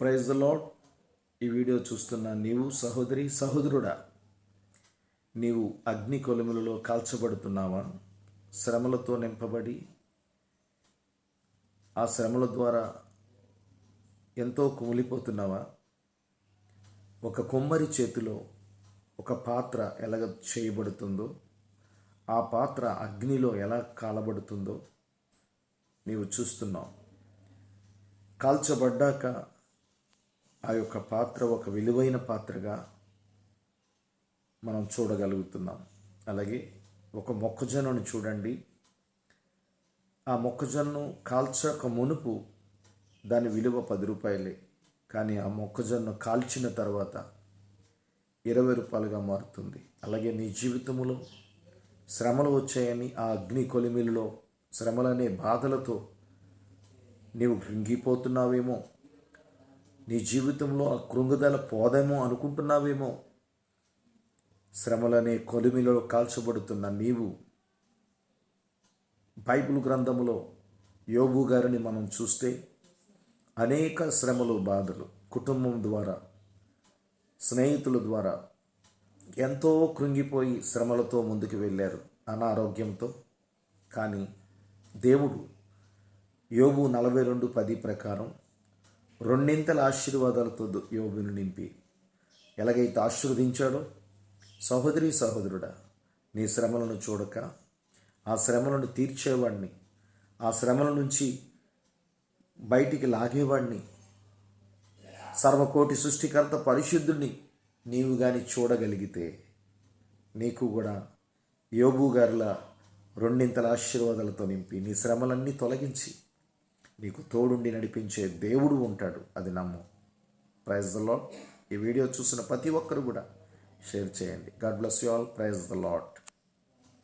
Praise the Lord ఈ video చూస్తున్న నీవు సహోదరి సహోదరుడా నీవు అగ్ని కొలుములలో కాల్చబడుతున్నావా? శ్రమలతో నింపబడి ఆ శ్రమల ద్వారా ఎంతో కుమిలిపోతున్నావా? ఒక కొమ్మరి చేతిలో ఒక పాత్ర ఎలాగ చేయబడుతుందో ఆ పాత్ర అగ్నిలో ఎలా కాలబడుతుందో నీవు చూస్తున్నావు. కాల్చబడ్డాక ఆ యొక్క పాత్ర ఒక విలువైన పాత్రగా మనం చూడగలుగుతున్నాం. అలాగే ఒక మొక్కజొన్నను చూడండి. ఆ మొక్కజొన్ను కాల్చక మునుపు దాని విలువ పది రూపాయలే. కానీ ఆ మొక్కజొన్న కాల్చిన తర్వాత ఇరవై రూపాయలుగా మారుతుంది. అలాగే నీ జీవితంలో శ్రమలు వచ్చాయని ఆ అగ్ని కొలిమిలో శ్రమలనే బాధలతో నీవు కృంగిపోతున్నావేమో నీ జీవితంలో ఆ కృంగుదల పోదేమో అనుకుంటున్నావేమో? శ్రమలనే కొలిమిలో కాల్చబడుతున్న నీవు. బైబిల్ గ్రంథములో యోబు గారిని మనం చూస్తే అనేక శ్రమలు బాధలు కుటుంబం ద్వారా స్నేహితుల ద్వారా ఎంతో కృంగిపోయి శ్రమలతో ముందుకు వెళ్ళారు అనారోగ్యంతో. కానీ దేవుడు యోబు నలభై రెండు పది ప్రకారం రెండింతల ఆశీర్వాదాలతో యోగును నింపి. ఎలాగైతే ఆశీర్వదించాడో? సహోదరి సహోదరుడా నీ శ్రమలను చూడక ఆ శ్రమలను తీర్చేవాడిని ఆ శ్రమల నుంచి బయటికి లాగేవాడిని సర్వకోటి సృష్టికర్త పరిశుద్ధుడిని నీవు కానీ చూడగలిగితే నీకు కూడా యోబు గారిలా రెండింతల ఆశీర్వాదాలతో నింపి నీ శ్రమలన్నీ తొలగించి నీకు తోడుండి నడిపించే దేవుడు ఉంటాడు. అది నమ్ము. ప్రైజ్ ద లాడ్ ఈ వీడియో చూసిన ప్రతి ఒక్కరు కూడా షేర్ చేయండి. God bless you all praise the Lord